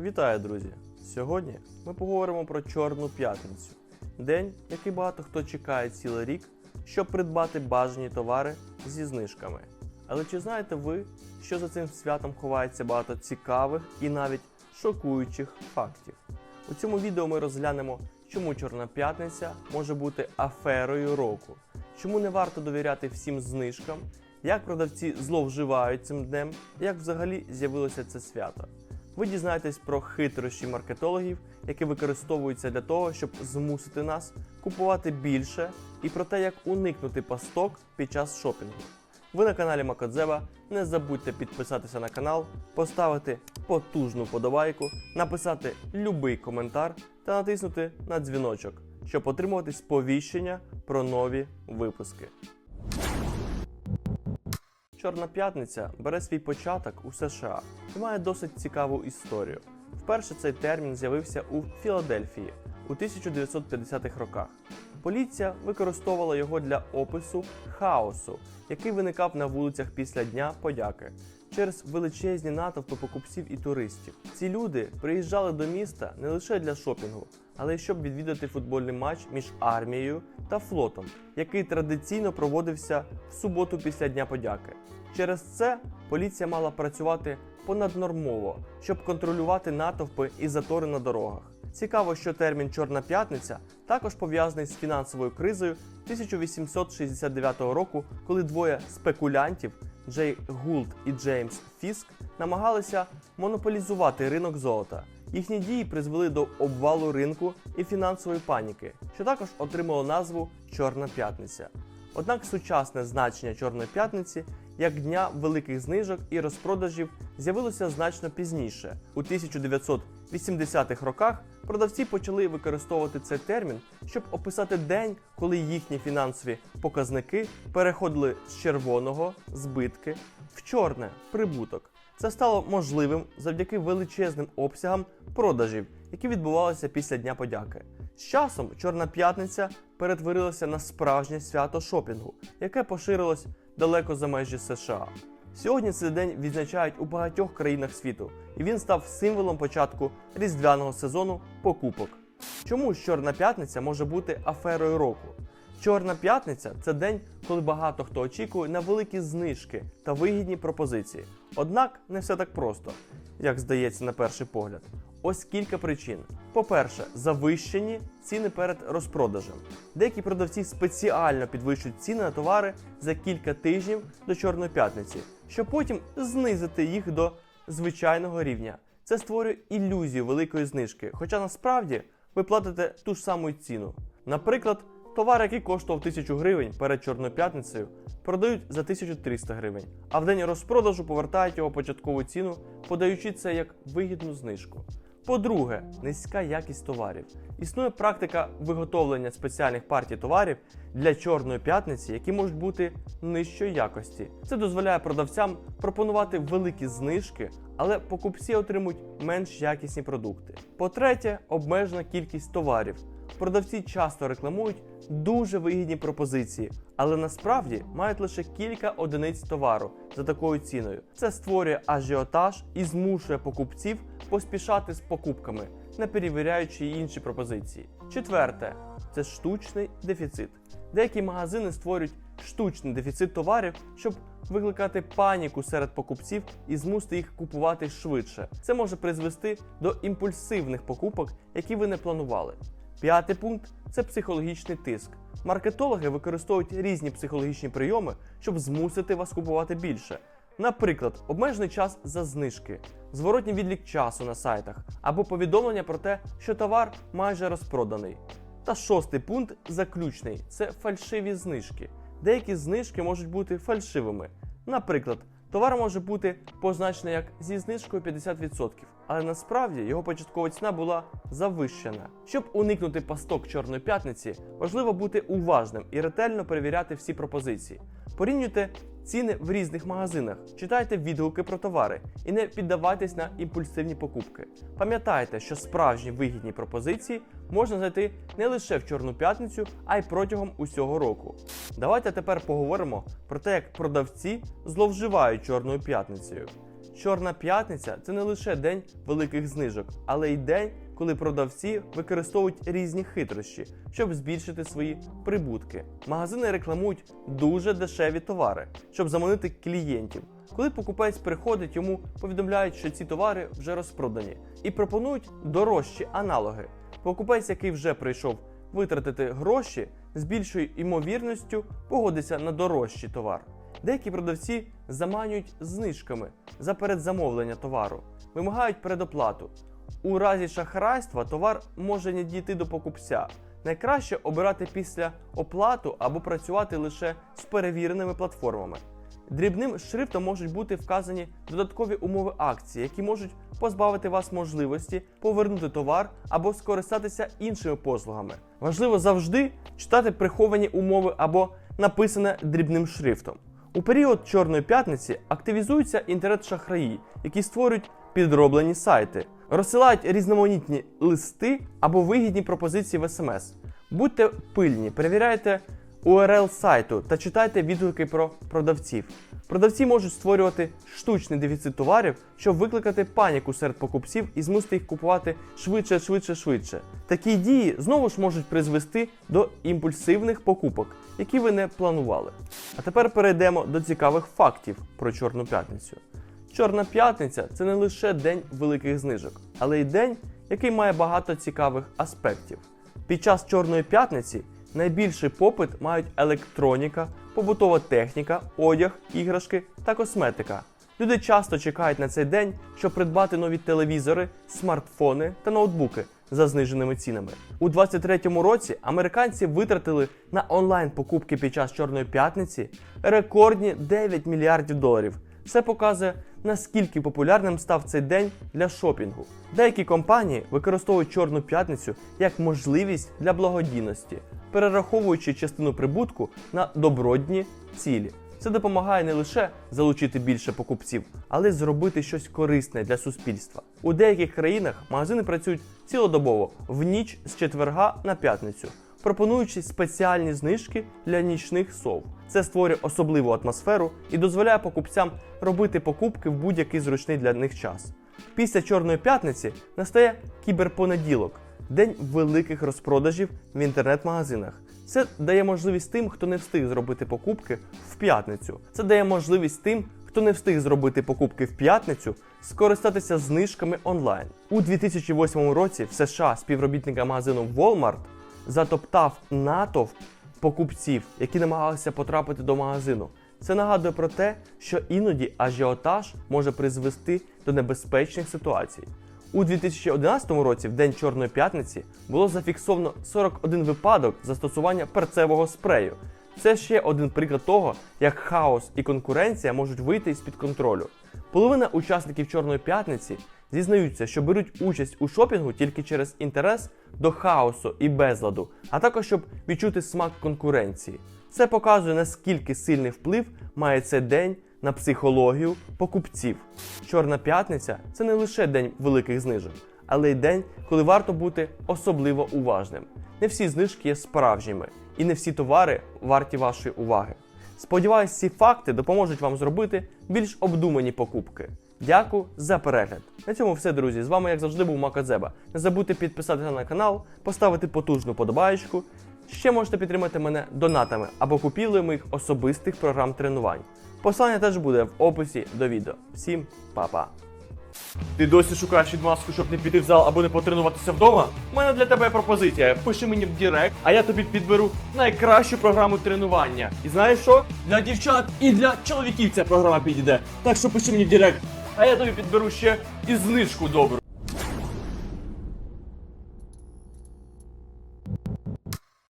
Вітаю, друзі! Сьогодні ми поговоримо про Чорну п'ятницю. День, який багато хто чекає цілий рік, щоб придбати бажані товари зі знижками. Але чи знаєте ви, що за цим святом ховається багато цікавих і навіть шокуючих фактів? У цьому відео ми розглянемо, чому Чорна п'ятниця може бути аферою року, чому не варто довіряти всім знижкам, як продавці зловживають цим днем, як взагалі з'явилося це свято. Ви дізнаєтесь про хитрощі маркетологів, які використовуються для того, щоб змусити нас купувати більше, і про те, як уникнути пасток під час шопінгу. Ви на каналі Макодзева. Не забудьте підписатися на канал, поставити потужну подобайку, написати любий коментар та натиснути на дзвіночок, щоб отримувати сповіщення про нові випуски. Чорна п'ятниця бере свій початок у США і має досить цікаву історію. Вперше цей термін з'явився у Філадельфії у 1950-х роках. Поліція використовувала його для опису хаосу, який виникав на вулицях після Дня подяки через величезні натовпи покупців і туристів. Ці люди приїжджали до міста не лише для шопінгу, але й щоб відвідати футбольний матч між армією та флотом, який традиційно проводився в суботу після Дня подяки. Через це поліція мала працювати понаднормово, щоб контролювати натовпи і затори на дорогах. Цікаво, що термін Чорна п'ятниця також пов'язаний з фінансовою кризою 1869 року, коли двоє спекулянтів Джей Гулд і Джеймс Фіск намагалися монополізувати ринок золота. Їхні дії призвели до обвалу ринку і фінансової паніки, що також отримало назву Чорна п'ятниця. Однак сучасне значення Чорної п'ятниці як дня великих знижок і розпродажів з'явилося значно пізніше. У 1980-х роках продавці почали використовувати цей термін, щоб описати день, коли їхні фінансові показники переходили з червоного збитки в чорне прибуток. Це стало можливим завдяки величезним обсягам продажів, які відбувалися після Дня подяки. З часом Чорна п'ятниця перетворилася на справжнє свято шопінгу, яке поширилось далеко за межі США. Сьогодні цей день відзначають у багатьох країнах світу, і він став символом початку різдвяного сезону покупок. Чому Чорна п'ятниця може бути аферою року? Чорна п'ятниця це день, коли багато хто очікує на великі знижки та вигідні пропозиції. Однак не все так просто, як здається на перший погляд. Ось кілька причин. По-перше, завищені ціни перед розпродажем. Деякі продавці спеціально підвищують ціни на товари за кілька тижнів до Чорної п'ятниці, щоб потім знизити їх до звичайного рівня. Це створює ілюзію великої знижки, хоча насправді ви платите ту ж саму ціну. Наприклад, товар, який коштував 1000 гривень перед Чорною п'ятницею, продають за 1300 гривень, а в день розпродажу повертають його початкову ціну, подаючи це як вигідну знижку. По-друге, низька якість товарів. Існує практика виготовлення спеціальних партій товарів для чорної п'ятниці, які можуть бути нижчої якості. Це дозволяє продавцям пропонувати великі знижки, але покупці отримують менш якісні продукти. По-третє, обмежена кількість товарів. Продавці часто рекламують дуже вигідні пропозиції, але насправді мають лише кілька одиниць товару за такою ціною. Це створює ажіотаж і змушує покупців поспішати з покупками, не перевіряючи інші пропозиції. Четверте це штучний дефіцит. Деякі магазини створюють штучний дефіцит товарів, щоб викликати паніку серед покупців і змусити їх купувати швидше. Це може призвести до імпульсивних покупок, які ви не планували. П'ятий пункт це психологічний тиск. Маркетологи використовують різні психологічні прийоми, щоб змусити вас купувати більше. Наприклад, обмежений час за знижки, зворотній відлік часу на сайтах або повідомлення про те, що товар майже розпроданий. Та шостий пункт заключний це фальшиві знижки. Деякі знижки можуть бути фальшивими. Наприклад, товар може бути позначений як зі знижкою 50%, але насправді його початкова ціна була завищена. Щоб уникнути пасток Чорної п'ятниці, важливо бути уважним і ретельно перевіряти всі пропозиції. Порівнюйте ціни в різних магазинах, читайте відгуки про товари і не піддавайтесь на імпульсивні покупки. Пам'ятайте, що справжні вигідні пропозиції можна знайти не лише в Чорну п'ятницю, а й протягом усього року. Давайте тепер поговоримо про те, як продавці зловживають Чорною п'ятницею. Чорна п'ятниця це не лише день великих знижок, але й день, коли продавці використовують різні хитрощі, щоб збільшити свої прибутки. Магазини рекламують дуже дешеві товари, щоб заманити клієнтів. Коли покупець приходить, йому повідомляють, що ці товари вже розпродані, і пропонують дорожчі аналоги. Покупець, який вже прийшов витратити гроші, з більшою ймовірністю погодиться на дорожчий товар. Деякі продавці заманюють знижками за передзамовлення товару, вимагають предоплату. У разі шахрайства товар може не дійти до покупця. Найкраще обирати після оплату або працювати лише з перевіреними платформами. Дрібним шрифтом можуть бути вказані додаткові умови акції, які можуть позбавити вас можливості повернути товар або скористатися іншими послугами. Важливо завжди читати приховані умови або написане дрібним шрифтом. У період Чорної п'ятниці активізуються інтернет-шахраї, які створюють підроблені сайти, розсилають різноманітні листи або вигідні пропозиції в СМС. Будьте пильні, перевіряйте URL сайту та читайте відгуки про продавців. Продавці можуть створювати штучний дефіцит товарів, щоб викликати паніку серед покупців і змусити їх купувати швидше, швидше, швидше. Такі дії знову ж можуть призвести до імпульсивних покупок, які ви не планували. А тепер перейдемо до цікавих фактів про Чорну п'ятницю. Чорна п'ятниця це не лише день великих знижок, але й день, який має багато цікавих аспектів. Під час Чорної п'ятниці найбільший попит мають електроніка, побутова техніка, одяг, іграшки та косметика. Люди часто чекають на цей день, щоб придбати нові телевізори, смартфони та ноутбуки за зниженими цінами. У 2023 році американці витратили на онлайн покупки під час Чорної п'ятниці рекордні 9 мільярдів доларів. Це показує, наскільки популярним став цей день для шопінгу. Деякі компанії використовують Чорну п'ятницю як можливість для благодійності, перераховуючи частину прибутку на добродні цілі. Це допомагає не лише залучити більше покупців, але й зробити щось корисне для суспільства. У деяких країнах магазини працюють цілодобово в ніч з четверга на п'ятницю, пропонуючи спеціальні знижки для нічних сов. Це створює особливу атмосферу і дозволяє покупцям робити покупки в будь-який зручний для них час. Після Чорної п'ятниці настає кіберпонеділок, день великих розпродажів в інтернет-магазинах. Це дає можливість тим, хто не встиг зробити покупки в п'ятницю. Це дає можливість тим, хто не встиг зробити покупки в п'ятницю, скористатися знижками онлайн. У 2008 році в США співробітника магазину Walmart затоптав натовп покупців, які намагалися потрапити до магазину. Це нагадує про те, що іноді ажіотаж може призвести до небезпечних ситуацій. У 2011 році, в день Чорної п'ятниці, було зафіксовано 41 випадок застосування перцевого спрею. Це ще один приклад того, як хаос і конкуренція можуть вийти з-під контролю. Половина учасників Чорної п'ятниці зізнаються, що беруть участь у шопінгу тільки через інтерес до хаосу і безладу, а також щоб відчути смак конкуренції. Це показує наскільки сильний вплив має цей день на психологію покупців. Чорна п'ятниця це не лише день великих знижок, але й день, коли варто бути особливо уважним. Не всі знижки є справжніми, і не всі товари варті вашої уваги. Сподіваюсь, ці факти допоможуть вам зробити більш обдумані покупки. Дякую за перегляд. На цьому все, друзі. З вами, як завжди, був Макадзеба. Не забудьте підписатися на канал, поставити потужну подобаєчку. Ще можете підтримати мене донатами або купівлею моїх особистих програм тренувань. Посилання теж буде в описі до відео. Всім па-па! Ти досі шукаєш відмазку, щоб не піти в зал або не потренуватися вдома? У мене для тебе пропозиція. Пиши мені в Директ, а я тобі підберу найкращу програму тренування. І знаєш що? Для дівчат і для чоловіків ця програма підійде. Так що пиши мені в Директ, а я тобі підберу ще і знижку добру.